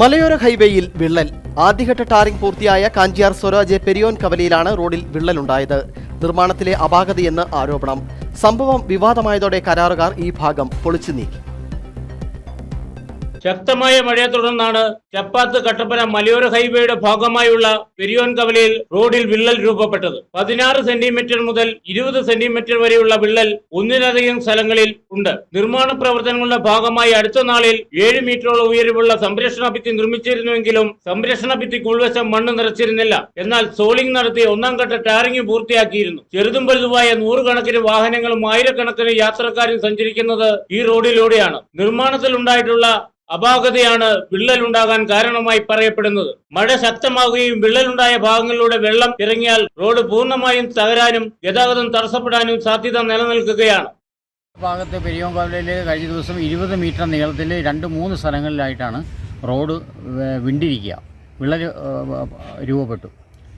മലയോര ഹൈവേയിൽ വിള്ളൽ. ആദ്യഘട്ട ടാറിംഗ് പൂർത്തിയായ കാഞ്ചിയാർ സ്വരാജ് പെരിയോൻ കവലയിലാണ് റോഡിൽ വിള്ളലുണ്ടായത്. നിർമ്മാണത്തിലെ അപാകതയെന്ന് ആരോപണം. സംഭവം വിവാദമായതോടെ കരാറുകാർ ഈ ഭാഗം പൊളിച്ചു നീക്കി. ശക്തമായ മഴയെ തുടർന്നാണ് ചപ്പാത്ത് കട്ടപ്പന മലയോര ഹൈവേയുടെ ഭാഗമായുള്ള പെരിയോൻ കവലയിൽ റോഡിൽ വിള്ളൽ രൂപപ്പെട്ടത്. പതിനാറ് സെന്റിമീറ്റർ മുതൽ ഇരുപത് സെന്റിമീറ്റർ വരെയുള്ള വിള്ളൽ ഒന്നിലധികം സ്ഥലങ്ങളിൽ ഉണ്ട്. നിർമ്മാണ പ്രവർത്തനങ്ങളുടെ ഭാഗമായി അടുത്ത നാളിൽ ഏഴ് മീറ്ററോളം ഉയരമുള്ള സംരക്ഷണ ഭിത്തി നിർമ്മിച്ചിരുന്നുവെങ്കിലും സംരക്ഷണ ഭിത്തിക്ക് ഉൾവശം മണ്ണ് നിറച്ചിരുന്നില്ല. എന്നാൽ സോളിംഗ് നടത്തി ഒന്നാം ഘട്ട ടാറിംഗ് പൂർത്തിയാക്കിയിരുന്നു. ചെറുതും വലുതുമായ നൂറുകണക്കിന് വാഹനങ്ങളും ആയിരക്കണക്കിന് യാത്രക്കാരും സഞ്ചരിക്കുന്നത് ഈ റോഡിലൂടെയാണ്. നിർമ്മാണത്തിൽ അപാകതയാണ് വിള്ളലുണ്ടാകാൻ കാരണമായി പറയപ്പെടുന്നത്. മഴ ശക്തമാവുകയും വിള്ളലുണ്ടായ ഭാഗങ്ങളിലൂടെ വെള്ളം ഇറങ്ങിയാൽ റോഡ് പൂർണമായും തകരാനും ഗതാഗതം തടസ്സപ്പെടാനും സാധ്യത നിലനിൽക്കുകയാണ്. ഭാഗത്ത് പെരിയോങ്കാവിലയിൽ കഴിഞ്ഞ ദിവസം ഇരുപത് മീറ്റർ നീളത്തിൽ രണ്ട് മൂന്ന് സ്ഥലങ്ങളിലായിട്ടാണ് റോഡ് വിണ്ടിരിക്കുക. വിള്ളൽ രൂപപ്പെട്ടു.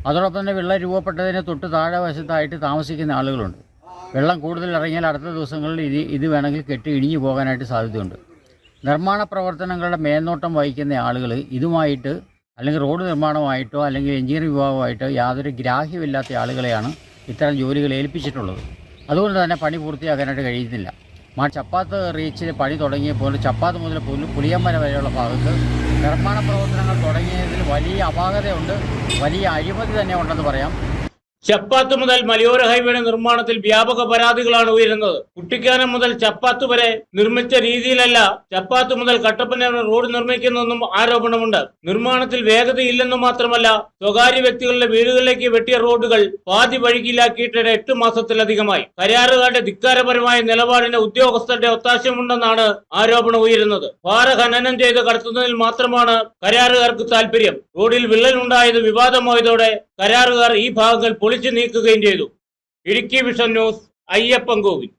അതോടൊപ്പം തന്നെ വിള്ളൽ രൂപപ്പെട്ടതിന് തൊട്ട് താഴെ വശത്തായിട്ട് താമസിക്കുന്ന ആളുകളുണ്ട്. വെള്ളം കൂടുതൽ ഇറങ്ങിയാൽ അടുത്ത ദിവസങ്ങളിൽ ഇത് ഇത് വേണമെങ്കിൽ കെട്ടി ഇടിഞ്ഞു പോകാനായിട്ട് സാധ്യതയുണ്ട്. നിർമ്മാണ പ്രവർത്തനങ്ങളുടെ മേൽനോട്ടം വഹിക്കുന്ന ആളുകൾ ഇതുമായിട്ട് അല്ലെങ്കിൽ റോഡ് നിർമ്മാണമായിട്ടോ അല്ലെങ്കിൽ എഞ്ചിനീയറിംഗ് വിഭാഗമായിട്ടോ യാതൊരു ഗ്രാഹ്യമില്ലാത്ത ആളുകളെയാണ് ഇത്തരം ജോലികൾ ഏൽപ്പിച്ചിട്ടുള്ളത്. അതുകൊണ്ട് തന്നെ പണി പൂർത്തിയാക്കാനായിട്ട് കഴിയുന്നില്ല. മാ ചപ്പാത്ത് റീച്ചിൽ പണി തുടങ്ങിയപ്പോൾ ചപ്പാത്ത് മുതൽ പുലി വരെയുള്ള ഭാഗത്ത് നിർമ്മാണ പ്രവർത്തനങ്ങൾ തുടങ്ങിയതിൽ വലിയ അപാകതയുണ്ട്. വലിയ അഴിമതി തന്നെ ഉണ്ടെന്ന് പറയാം. ചപ്പാത്ത് മുതൽ മലയോര ഹൈവേയുടെ നിർമ്മാണത്തിൽ വ്യാപക പരാതികളാണ് ഉയരുന്നത്. കുട്ടിക്കാനം മുതൽ ചപ്പാത്ത് വരെ നിർമ്മിച്ച രീതിയിലല്ല ചപ്പാത്ത് മുതൽ കട്ടപ്പന റോഡ് നിർമ്മിക്കുന്നതെന്നും ആരോപണമുണ്ട്. നിർമ്മാണത്തിൽ വേഗതയില്ലെന്നും മാത്രമല്ല സ്വകാര്യ വ്യക്തികളുടെ വീടുകളിലേക്ക് വെട്ടിയ റോഡുകൾ പാതി വഴിക്കിലാക്കിയിട്ട് എട്ട് മാസത്തിലധികമായി. കരാറുകാരുടെ ധിക്കാരപരമായ നിലപാടിന് ഉദ്യോഗസ്ഥരുടെ ഒത്താശമുണ്ടെന്നാണ് ആരോപണം ഉയരുന്നത്. പാറ ഖനനം ചെയ്ത് കടത്തുന്നതിൽ മാത്രമാണ് കരാറുകാർക്ക് താല്പര്യം റോഡിൽ വിള്ളലുണ്ടായത് വിവാദമായതോടെ കരാറുകാർ ഈ ഭാഗങ്ങൾ പൊളിച്ചു നീക്കുകയും ചെയ്തു. Idukki vision news Ayyappan Kovil.